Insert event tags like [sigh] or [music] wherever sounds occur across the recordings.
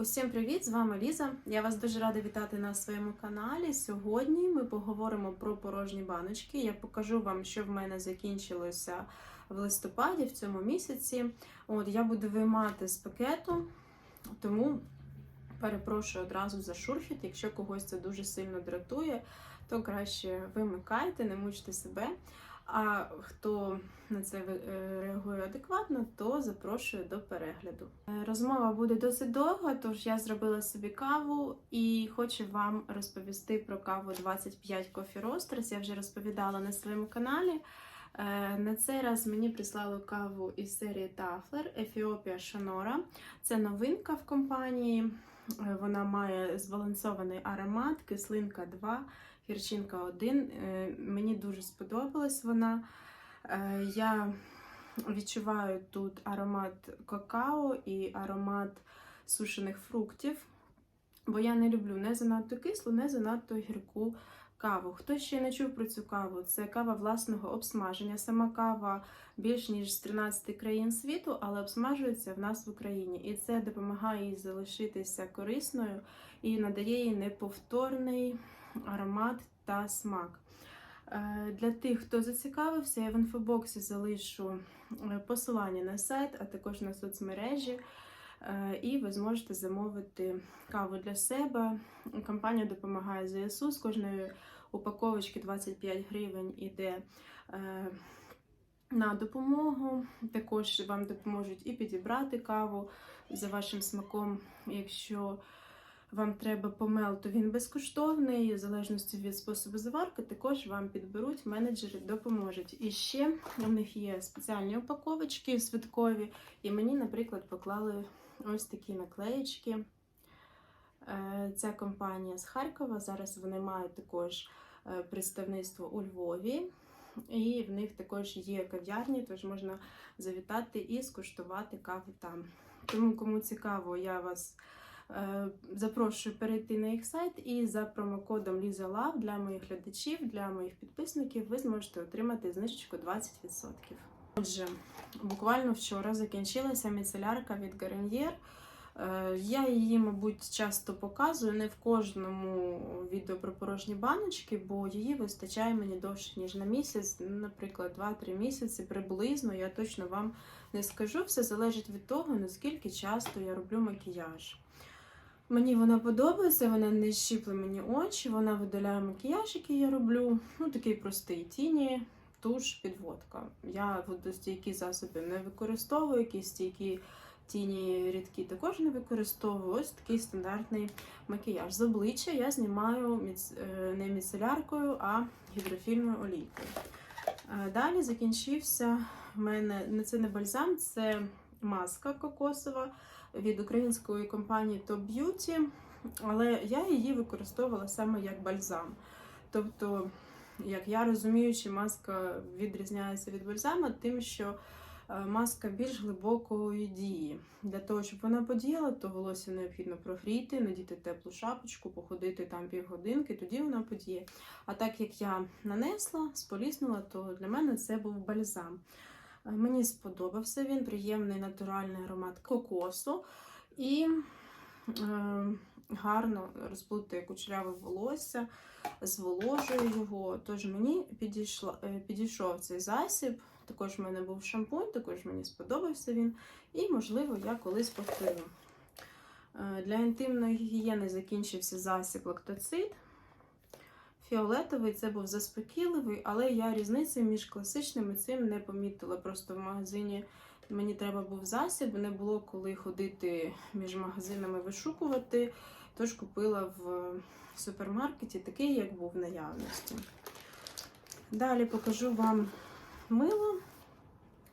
Усім привіт! З вами Ліза. Я вас дуже рада вітати на своєму каналі. Сьогодні ми поговоримо про порожні баночки. Я покажу вам, що в мене закінчилося в листопаді в цьому місяці. От я буду виймати з пакету, тому перепрошую одразу за шурхіт. Якщо когось це дуже сильно дратує, то краще вимикайте, не мучте себе. А хто на це е, реагує адекватно, то запрошую до перегляду. Е, Розмова буде досить довга, тож я зробила собі каву і хочу вам розповісти про каву 25 Coffee Roasters. Я вже розповідала на своєму каналі. Е, На цей раз мені прислали каву із серії Tafler Ефіопія Shonora. Це новинка в компанії. Вона має збалансований аромат, кислинка 2 гірчинка 1. Е, Мені дуже сподобалась вона. Е, Я відчуваю тут аромат какао і аромат сушених фруктів, бо я не люблю не занадто кислу, не занадто гірку каву. Хто ще не чув про цю каву? Це кава власного обсмаження. Сама кава більш ніж з 13 країн світу, але обсмажується в нас в Україні. І це допомагає їй залишитися корисною і надає їй неповторний аромат та смак. Е, Для тих, хто зацікавився, я в інфобоксі залишу е, посилання на сайт, а також на соцмережі. Е, І ви зможете замовити каву для себе. Компанія допомагає ЗСУ. З кожної упаковочки 25 гривень іде на допомогу. Також вам допоможуть і підібрати каву за вашим смаком, якщо вам треба помел, то він безкоштовний, в залежності від способу заварки, також вам підберуть, менеджери допоможуть. І ще у них є спеціальні упаковочки святкові, і мені, наприклад, поклали ось такі наклеєчки. Е, Ця компанія з Харкова. Зараз вони мають також е, представництво у Львові, і в них також є кав'ярні, тож можна завітати і скуштувати каву там. Тому, кому цікаво, я вас. Е, Запрошую перейти на їх сайт і за промокодом LizaLove для моїх глядачів, для моїх підписників ви зможете отримати знижечку 20%. Отже, буквально вчора закінчилася міцелярка від Garnier. Е, Я її, мабуть, часто показую не в кожному відео про порожні баночки, бо її вистачає мені довше, ніж на місяць, наприклад, 2-3 місяці приблизно. Я точно вам не скажу. Все залежить від того, наскільки часто я роблю макіяж. Мені вона подобається, вона не щіпле мені очі, вона видаляє макіяж, який я роблю. Ну, такий простий тіні, туш, підводка. Я водостійкі засоби не використовую, якісь стійкі тіні рідкі також не використовую. Ось такий стандартний макіяж. З обличчя я знімаю е, не міцеляркою, а гідрофільною олійкою. Е, Далі закінчився в мене не це не бальзам, це маска кокосова від української компанії Top Beauty, але я її використовувала саме як бальзам. Тобто, як я розумію, чи маска відрізняється від бальзама, тим, що е, маска більш глибокої дії. Для того, щоб вона подіяла, то волосся необхідно прогріти, надіти теплу шапочку, походити там півгодинки, тоді вона подіє. А так як я нанесла, споліснула, то для мене це був бальзам. Е, Мені сподобався він, приємний натуральний аромат кокосу і е, гарно розплутує кучеряве волосся, зволожує його. Тож мені підійшла, е, підійшов цей засіб. Також в мене був шампунь, також мені сподобався він. І, можливо, я колись повторю. Е, Для інтимної гігієни закінчився засіб лактоцит. Фіолетовий це був заспокійливий, але я різниці між класичним і цим не помітила. Просто в магазині мені треба був засіб, не було коли ходити між магазинами вишукувати. Тож купила в супермаркеті такий, як був в наявності. Далі покажу вам мило.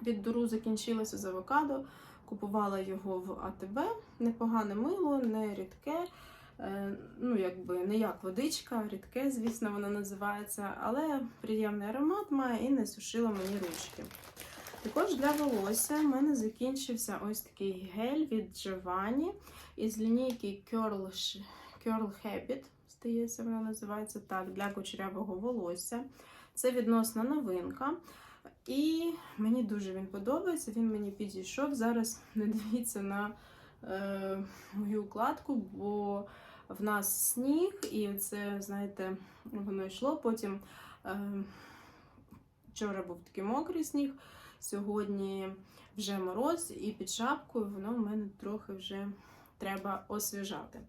Від дуру закінчилося з авокадо. Купувала його в АТБ. Непогане мило, не рідке. Е, Ну, якби не як водичка, рідке, звісно, воно називається, але приємний аромат має і не сушило мені ручки. Також для волосся в мене закінчився ось такий гель від Giovanni із лінійки Curl, Curl Habit, здається, вона називається так, для кучерявого волосся. Це відносна новинка. І мені дуже він подобається, він мені підійшов. Зараз не дивіться на е, мою укладку, бо в нас сніг, і це, знаєте, воно йшло. Потім е, вчора був такий мокрий сніг, сьогодні вже мороз, і під шапкою воно в мене трохи вже треба освіжати.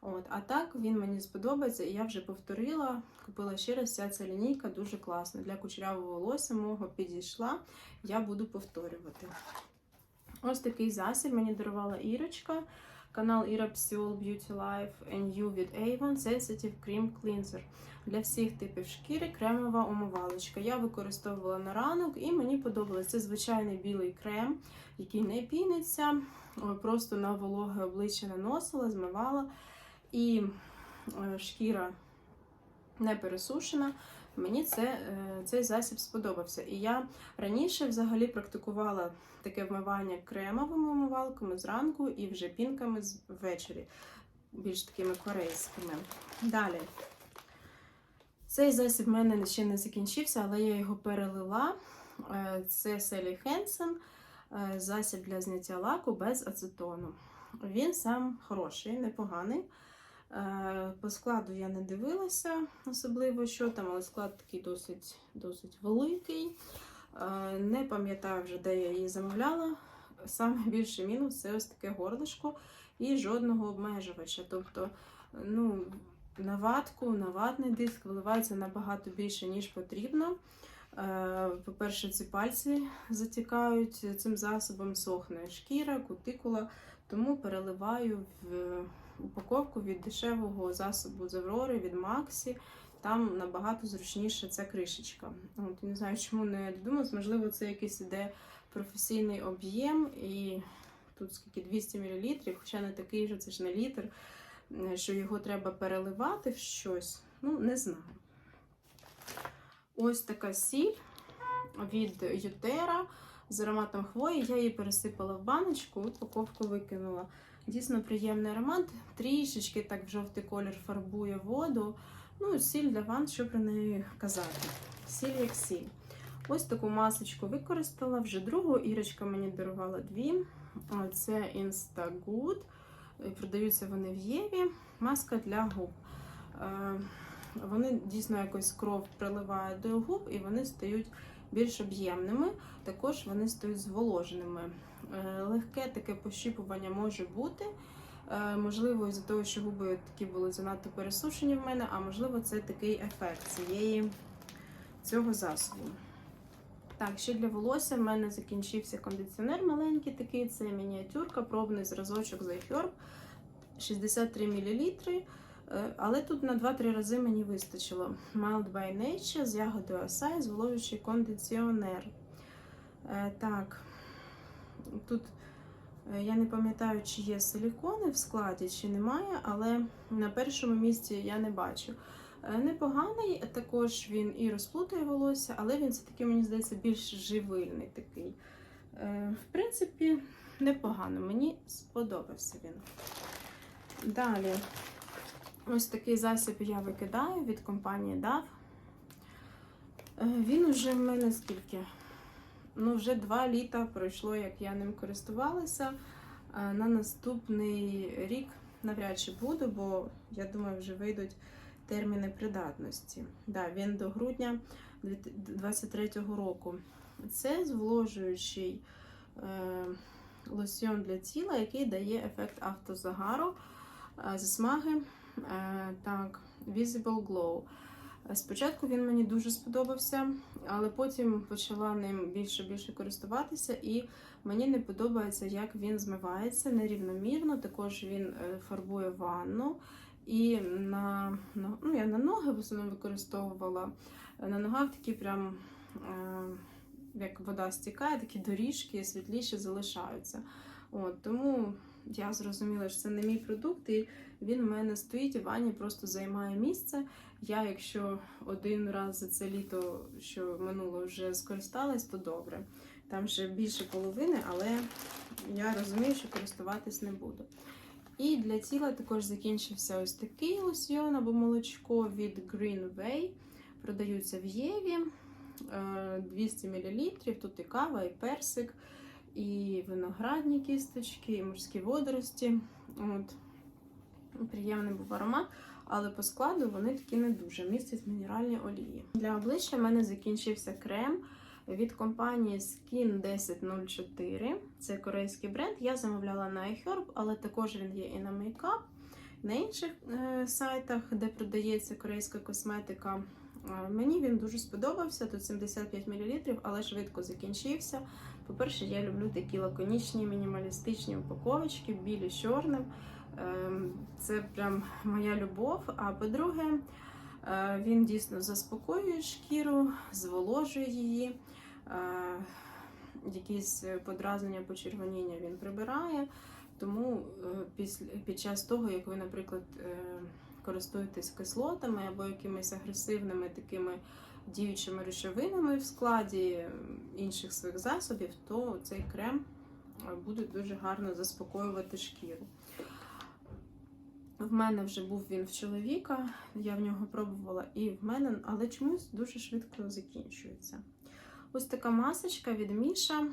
От, а так він мені сподобається, і я вже повторила, купила ще раз. Ця ця лінійка дуже класна. Для кучерявого волосся мого підійшла. Я буду повторювати. Ось такий засіб мені дарувала Ірочка. Канал Іра Psiol Beauty Life NU від Avon Sensitive Cream Cleanser. Для всіх типів шкіри кремова умивалочка. Я використовувала на ранок і мені подобалось. Це звичайний білий крем, який не піниться. Просто на вологе обличчя наносила, змивала. І е, шкіра не пересушена. Мені це, е, цей засіб сподобався. І я раніше взагалі практикувала таке вмивання кремовими умивалками зранку і вже пінками ввечері, більш такими корейськими. Далі. Цей засіб в мене ще не закінчився, але я його перелила. Е, Це Селі Хенсен, е, засіб для зняття лаку без ацетону. Він сам хороший, непоганий. Е, По складу я не дивилася особливо, що там, але склад такий досить, досить великий. Е, Не пам'ятаю вже, де я її замовляла. Саме більший мінус це ось таке горлишко і жодного обмежувача. Тобто, ну, на ватку, на ватний диск виливається набагато більше, ніж потрібно. Е, По-перше, ці пальці затікають цим засобом, сохне шкіра, кутикула, тому переливаю в упаковку від дешевого засобу з Аврори, від Максі. Там набагато зручніше ця кришечка. От, не знаю, чому не додумалась, можливо, це якийсь іде професійний об'єм, і тут скільки 200 мл, хоча не такий же, це ж не літр, е, що його треба переливати в щось. Ну, не знаю. Ось така сіль від Ютера з ароматом хвої. Я її пересипала в баночку, упаковку викинула. Дійсно приємний аромат, трішечки так в жовтий колір фарбує воду. Ну, сіль для ванн, що про неї казати. Сіль як сіль. Ось таку масочку використала. Вже другу Ірочка мені дарувала дві. Це Instagood. Продаються вони в Єві. Маска для губ. Е, Вони дійсно якось кров приливають до губ і вони стають більш об'ємними. Також вони стають зволоженими. Е, Легке таке пощіпування може бути. Е, Можливо, із-за того, що губи такі були занадто пересушені в мене, а можливо, це такий ефект цієї, цього засобу. Так, ще для волосся в мене закінчився кондиціонер маленький такий, це мініатюрка, пробний зразочок з iHerb, 63 мл. Але тут на 2-3 рази мені вистачило. Mild by Nature з ягодою Acai, зволожуючий кондиціонер. Е, Так, тут е, я не пам'ятаю, чи є силікони в складі, чи немає, але на першому місці я не бачу. Е, Непоганий, також він і розплутує волосся, але він все-таки, мені здається, більш живильний такий. Е, В принципі, непогано, мені сподобався він. Далі, ось такий засіб я викидаю від компанії DAV. Е, Він уже в мене скільки? Ну, вже два літа пройшло, як я ним користувалася. Е, На наступний рік навряд чи буду, бо я думаю, вже вийдуть терміни придатності. Да, він до грудня 2023 року. Це зволожуючий е, лосьйон для тіла, який дає ефект автозагару, е, засмаги. Е, так, Visible Glow. Спочатку він мені дуже сподобався, але потім почала ним більше більше користуватися, і мені не подобається, як він змивається нерівномірно. Також він е, фарбує ванну. І на, ну, я на ноги в основному використовувала. Е, На ногах такі прям, як вода стікає, такі доріжки світліші залишаються. От, тому я зрозуміла, що це не мій продукт, і він в мене стоїть в ванні просто займає місце. Я, якщо один раз за це літо, що минуло, вже скористалась, то добре. Там ще більше половини, але я розумію, що користуватись не буду. І для тіла також закінчився ось такий лосьйон або молочко від Green Way. Продаються в Єві е, 200 мл. Тут і кава, і персик, і виноградні кісточки, і морські водорості. От. Приємний був аромат, але по складу вони такі не дуже містять мінеральні олії. Для обличчя в мене закінчився крем від компанії Skin 1004. Це корейський бренд. Я замовляла на iHerb, але також він є і на Makeup, на інших е, сайтах, де продається корейська косметика. Мені він дуже сподобався. Тут 75 мл, але швидко закінчився. По-перше, я люблю такі лаконічні, мінімалістичні упаковочки, білі з чорним. Ем, Це прям моя любов. А по-друге, е, він дійсно заспокоює шкіру, зволожує її. Е, Якісь подразнення, почервоніння він прибирає. Тому е, під час того, як ви, наприклад, користуєтесь кислотами або якимись агресивними такими діючими речовинами в складі інших своїх засобів, то цей крем е, буде дуже гарно заспокоювати шкіру. В мене вже був він в чоловіка, я в нього пробувала і в мене, але чомусь дуже швидко закінчується. Ось така масочка від Міша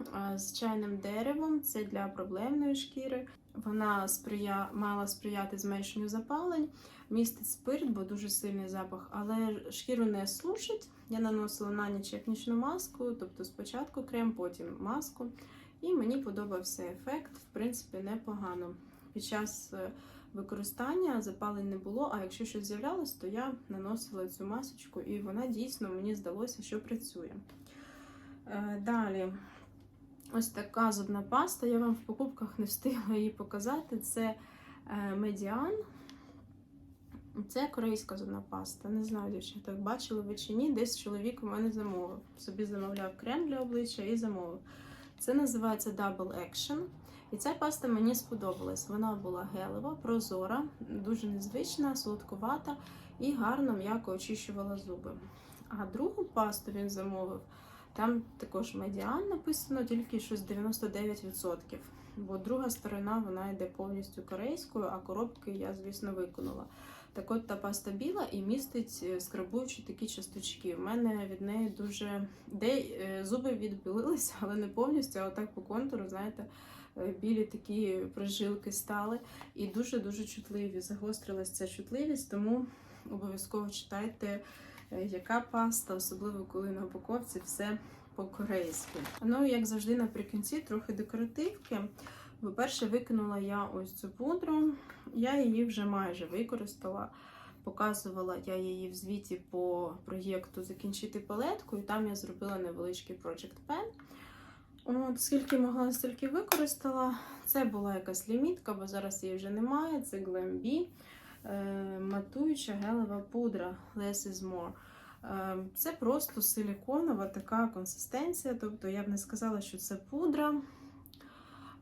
е, з чайним деревом. Це для проблемної шкіри. Вона сприя... мала сприяти зменшенню запалень, містить спирт, бо дуже сильний запах, але шкіру не сушить. Я наносила на ніч як нічну маску, тобто спочатку крем, потім маску. І мені подобався ефект, в принципі, непогано. Під час е, використання запалень не було, а якщо щось з'являлось, то я наносила цю масочку, і вона дійсно мені здалося, що працює. Е, Далі, ось така зубна паста. Я вам в покупках не встигла її показати. Це е, медіан. Це корейська зубна паста. Не знаю, дівчата, бачили ви чи ні. Десь чоловік у мене замовив. Собі замовляв крем для обличчя і замовив. Це називається Double Action. І ця паста мені сподобалась. Вона була гелева, прозора, дуже незвична, солодкувата і гарно м'яко очищувала зуби. А другу пасту він замовив. Там також медіан написано, тільки щось 99%. Бо друга сторона вона йде повністю корейською, а коробки я, звісно, виконала. Так от та паста біла і містить е, скрабуючі такі часточки. У мене від неї дуже де е, зуби відбілилися, [laughs] але не повністю, а отак по контуру, знаєте, е, білі такі прожилки стали і дуже-дуже чутливі. Загострилась ця чутливість, тому обов'язково читайте, яка паста, особливо коли на упаковці все по-корейськи. Ну, як завжди, наприкінці трохи декоративки. По-перше, викинула я ось цю пудру. Я її вже майже використала. Показувала я її в звіті по проєкту Закінчити палетку, і там я зробила невеличкий Project Pen. От, Скільки могла, стільки використала. Це була якась лімітка, бо зараз її вже немає. Це Glam B, е, матуюча гелева пудра Less is More. Е, Це просто силіконова така консистенція, тобто я б не сказала, що це пудра.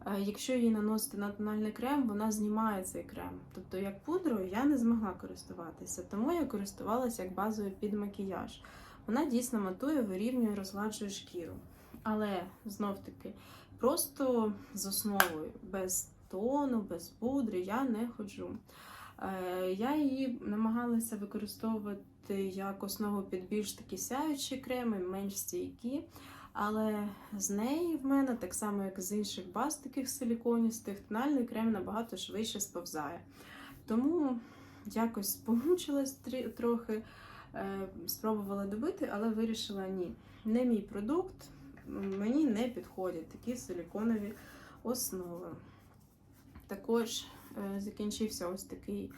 Е, Якщо її наносити на тональний крем, вона знімає цей крем. Тобто, як пудрою я не змогла користуватися, тому я користувалася як базовий під макіяж. Вона дійсно матує, вирівнює, розгладжує шкіру. Але знов таки, просто з основою, без тону, без пудри я не ходжу. Е, Я її намагалася використовувати як основу під більш такі сяючі креми, менш стійкі. Але з неї в мене, так само як з інших баз таких силіконістих, тональний крем набагато швидше сповзає. Тому якось помучилась трохи, е, спробувала добити, але вирішила ні. Не мій продукт, мені не підходять такі силіконові основи. Також закінчився ось такий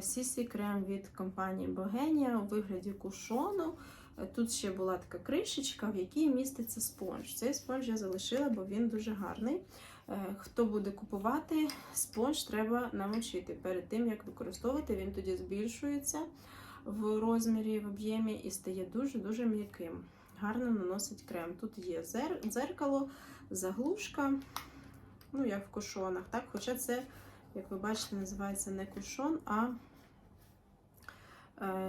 сісі крем від компанії Bogenia у вигляді кушону. Е, Тут ще була така кришечка, в якій міститься спонж. Цей спонж я залишила, бо він дуже гарний. Е, Хто буде купувати, спонж треба намочити. Перед тим, як використовувати, він тоді збільшується в розмірі, в об'ємі і стає дуже-дуже м'яким. Гарно наносить крем. Тут є дзеркало, заглушка, ну як в кушонах. Так? Хоча це, як ви бачите, називається не кушон, а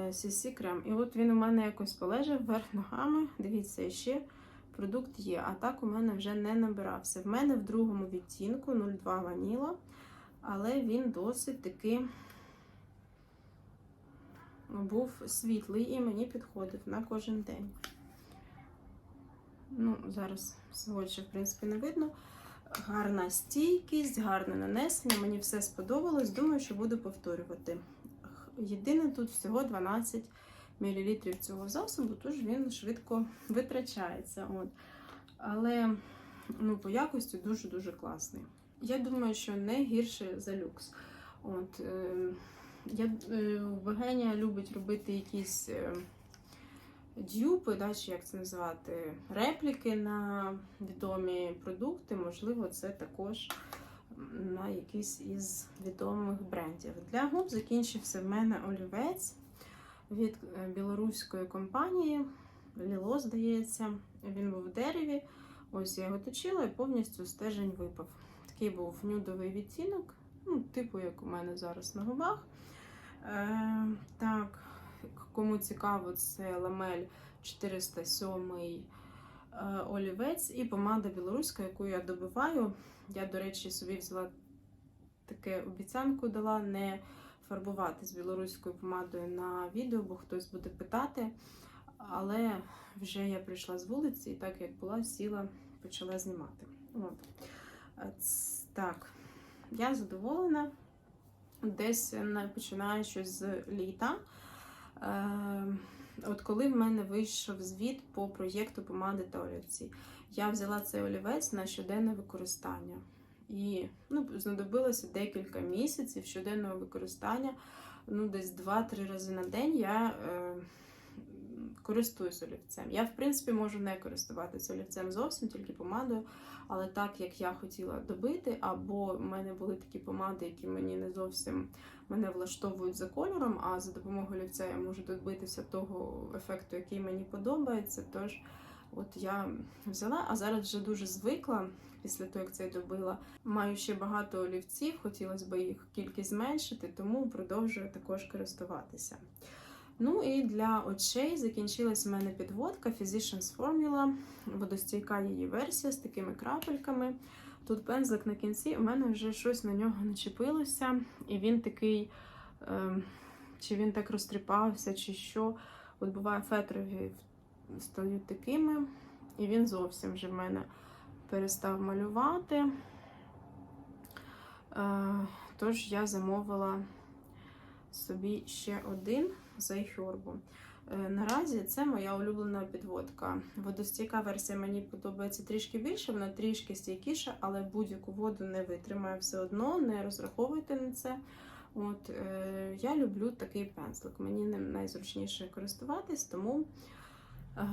CC крем. І от він у мене якось полежав вверх ногами. Дивіться, ще продукт є. А так у мене вже не набирався. В мене в другому відтінку 02 ваніла, але він досить таки був світлий і мені підходив на кожен день. Ну, зараз сводче, в принципі, не видно. Гарна стійкість, гарне нанесення. Мені все сподобалось. Думаю, що буду повторювати. Єдине тут всього 12 мл цього засобу, тож він швидко витрачається. От. Але ну, по якості дуже-дуже класний. Я думаю, що не гірше за люкс. От, е, я, е, Вегенія любить робити якісь е, дюпи, да, чи як це називати, репліки на відомі продукти. Можливо, це також на якийсь із відомих брендів. Для губ закінчився в мене олівець від е, білоруської компанії Ліло, здається. Він був в дереві. Ось я його точила і повністю стежень випав. Такий був нюдовий відтінок, ну, типу, як у мене зараз на губах. Е, так, кому цікаво, це ламель 407 е, олівець і помада білоруська, яку я добиваю. Я, до речі, собі взяла таке обіцянку дала не фарбувати з білоруською помадою на відео, бо хтось буде питати. Але вже я прийшла з вулиці, і так як була, сіла, почала знімати. От. Е, Так, я задоволена. Десь на- починаючи з літа. Е, От коли в мене вийшов звіт по проєкту помади та олівці, я взяла цей олівець на щоденне використання. І ну, знадобилося декілька місяців щоденного використання. Ну, десь 2-3 рази на день я е, користуюсь олівцем. Я, в принципі, можу не користуватися олівцем зовсім, тільки помадою. Але так як я хотіла добити, або в мене були такі помади, які мені не зовсім мене влаштовують за кольором, а за допомогою олівця я можу добитися того ефекту, який мені подобається. Тож, от я взяла, а зараз вже дуже звикла після того, як це добила. Маю ще багато олівців, хотілося б їх кількість зменшити, тому продовжую також користуватися. Ну і для очей закінчилась в мене підводка Physicians Formula, водостійка її версія з такими крапельками. Тут пензлик на кінці, у мене вже щось на нього начепилося, і він такий, е, чи він так розтріпався, чи що. От буває фетрові стають такими, і він зовсім вже в мене перестав малювати. Е, тож я замовила собі ще один з iHerb. Е, Наразі це моя улюблена підводка. Водостійка версія мені подобається трішки більше, вона трішки стійкіша, але будь-яку воду не витримає все одно, не розраховуйте на це. От, е, Я люблю такий пензлик. Мені ним найзручніше користуватись, тому е,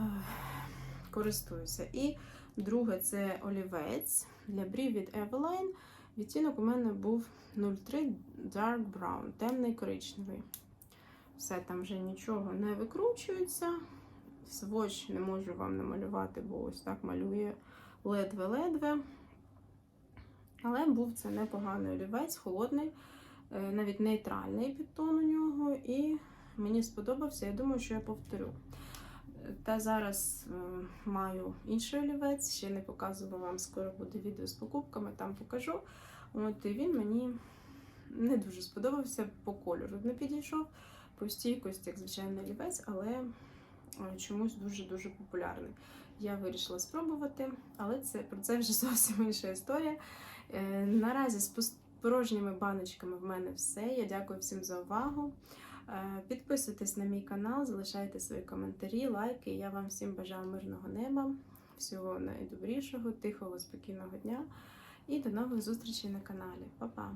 користуюся. І друге це олівець для брів від Eveline. Відтінок у мене був 03 Dark Brown, темний коричневий. Все там вже нічого не викручується. Сводч не можу вам намалювати, бо ось так малює ледве-ледве. Але був це непоганий олівець, холодний, е, навіть нейтральний підтон у нього, і мені сподобався. Я думаю, що я повторю. Та зараз е, маю інший олівець, ще не показувала вам, скоро буде відео з покупками, там покажу. От, і він мені не дуже сподобався по кольору. Не підійшов по стійкості, як звичайний олівець, але е, чомусь дуже-дуже популярний. Я вирішила спробувати, але це про це вже [laughs] зовсім інша історія. Е, наразі з порожніми баночками в мене все. Я дякую всім за увагу. Е, Підписуйтесь на мій канал, залишайте свої коментарі, лайки. Я вам всім бажаю мирного неба, всього найдобрішого, тихого, спокійного дня і до нових зустрічей на каналі. Па-па!